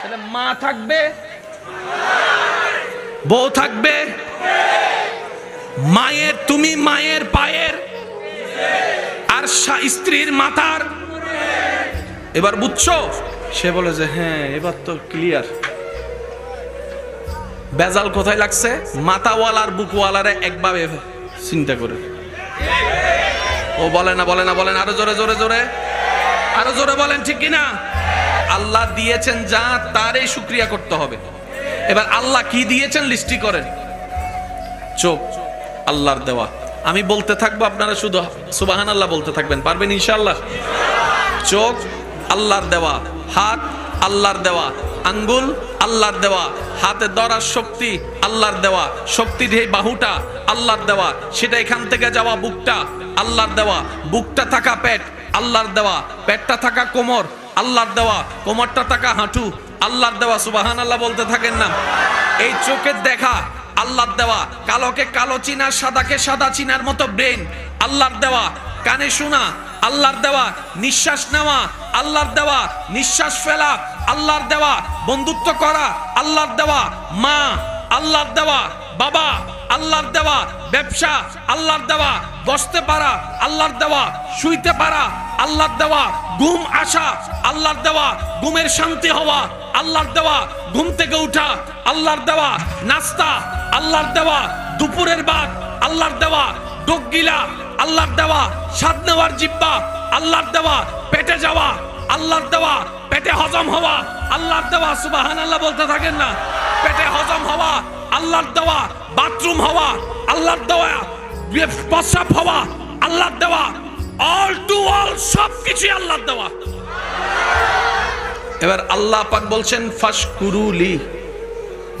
তাহলে মা থাকবে? বউ থাকবে? মায়ের, তুমি মায়ের পায়ের? আর স্ত্রীর মাথার? এবার বুঝছ? সে বলে যে হ্যাঁ এবার তো ক্লিয়ার বেজাল কোথায় লাগছে? মাথাওয়ালার বুকওয়ালারে একভাবে চিন্তা করে। ও বলে না বলে না বলেন আরও জোরে জোরে জোরে। আরও জোরে বলেন, ঠিক কিনা? আল্লাহ দিয়েছেন যা, তারই শুক্রিয়া করতে হবে। এবার আল্লাহ কি দিয়েছেন লিস্টি করেন। চোখ, আল্লাহর দেওয়া। আমি বলতে থাকব আপনারা শুধু সুবাহান আল্লাহ বলতে থাকবেন। পারবেন ইনশাল্লাহ চোখ, আল্লাহর দেওয়া। হাত, আল্লাহর দেওয়া। আঙ্গুল, আল্লাহর দেওয়া। হাতে ধরার শক্তি, আল্লাহর দেওয়া। শক্তি দিয়ে বাহুটা, আল্লাহর দেওয়া। সেটা এখান থেকে যাওয়া বুকটা, আল্লাহর দেওয়া। বুকটা থাকা পেট, আল্লাহর দেওয়া। পেটটা থাকা কোমর আল্লাহর দেওয়া কোমরটা থাকা হাঁটু আল্লাহর দেওয়া সুবাহান আল্লাহ বলতে থাকেন না এই চোখের দেখা আল্লাহর দেওয়া কালোকে কালো চিনা সাদাকে সাদা চিনার মতো ব্রেন আল্লাহর দেওয়া কানে শোনা আল্লাহর দেওয়া নিঃশ্বাস নেওয়া আল্লাহর দেওয়া নিঃশ্বাস ফেলা আল্লাহর দেওয়া বন্ধুত্ব করা আল্লাহর দেওয়া মা আল্লাহর দেওয়া বাবা আল্লাহর দেওয়া ব্যবসা আল্লাহর দেওয়া বসতে পারা আল্লাহর দেওয়া শুইতে পারা আল্লাহর দেওয়া ঘুম আসা আল্লাহর দেওয়া ঘুমের শান্তি হওয়া আল্লাহর দেওয়া ঘুম থেকে উঠা আল্লাহর দেওয়া নাস্তা আল্লাহর দেওয়া দুপুরের ভাত আল্লাহর দেওয়া ডোক গিলা আল্লাহর দেওয়া স্বাদ নেওয়ার জিব্বা আল্লাহর দেওয়া পেটে যাওয়া আল্লাহর দেওয়া পেটে হজম হওয়া আল্লাহর দেওয়া সুবাহান আল্লাহ বলতে থাকেন না পেটে হজম হওয়া আল্লাহর দেওয়া বাথরুম হওয়া আল্লাহর দেওয়া প্রস্রাব হওয়া আল্লাহর দেওয়া অল টু অল সব কিছুই আল্লাহর দেওয়া। এবার আল্লাহ পাক বলছেন ফাশকুরুলি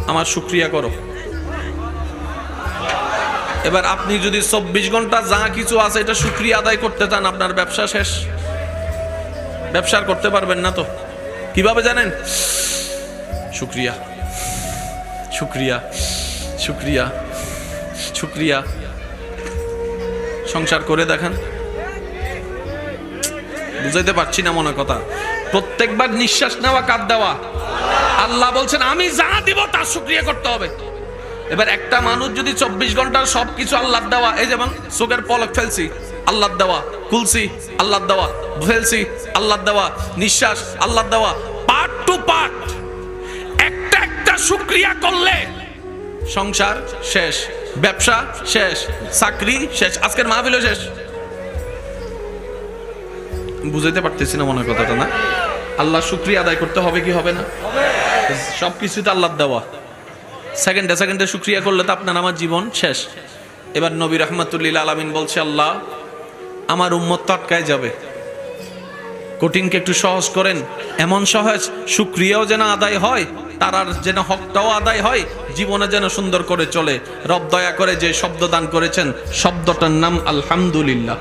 আমার শুক্রিয়া করো। এবার আপনি যদি চব্বিশ ঘণ্টা যা কিছু আছে এটা শুক্রিয়া আদায় করতে চান, আপনার ব্যবসা শেষ। ব্যবসা করতে পারবেন না তো। কীভাবে জানেন? শুক্রিয়া। শুক্রিয়া। শুক্রিয়া। শুক্রিয়া। সংসার করে দেখান। বুঝাইতে পারছি না মনে কথা। প্রত্যেকবার নিঃশ্বাস নেওয়া কাঁদ দেওয়া। আল্লাহ বলছেন, আমি যা দিব তার শুক্রিয়া করতে হবে। এবার একটা মানুষ যদি চব্বিশ ঘণ্টার সবকিছু আল্লাহ দেওয়া, এই যেমন চোখের পলক ফেলছি আল্লাহ দেওয়া, খুলছি আল্লাহ দেওয়া, ফেলছি আল্লাহ দেওয়া, নিঃশ্বাস আল্লাহ দেওয়া পার্ট টু পার্ট একটা একটা শুক্রিয়া করলে সংসার শেষ, ব্যবসা শেষ, চাকরি শেষ, আজকের মাহফিল শেষ। বুঝাইতে পারতেছি না মনে কথাটা, না? আল্লাহ শুক্রিয়া আদায় করতে হবে কি হবে না? সব কিছুতে আল্লাহ দেওয়া। সেকেন্ডে সেকেন্ডে শুক্রিয়া করলে তো আপনার আমার জীবন শেষ। এবার নবী রহমতুল্লিল আলমিন বলছে, আল্লাহ, আমার উম্মত তো আটকায় যাবে। কঠিনকে একটু সহজ করেন। এমন সহজ শুক্রিয়াও যেন আদায় হয়, তারার যেন হকটাও আদায় হয়, জীবনে যেন সুন্দর করে চলে। রব দয়া করে যে শব্দ দান করেছেন, শব্দটার নাম আলহামদুলিল্লাহ।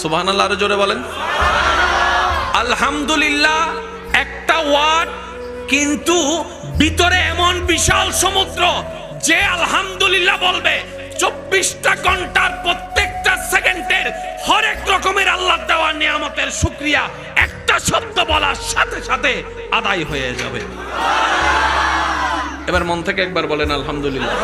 সুবহান জোরে বলেন। আলহামদুলিল্লাহ, একটা ওয়ার্ড কিন্তু ভিতরে এমন বিশাল সমুদ্র যে আলহামদুলিল্লাহ বলবে। চব্বিশটা ঘণ্টার প্রত্যেকটা সেকেন্ডের হরেক রকমের আল্লাহ দেওয়া নিয়ামতের শুক্রিয়া। একটা শব্দ বলার সাথে সাথে আদায় হয়ে যাবে। এবার মন থেকে একবার বলেন, আলহামদুলিল্লাহ।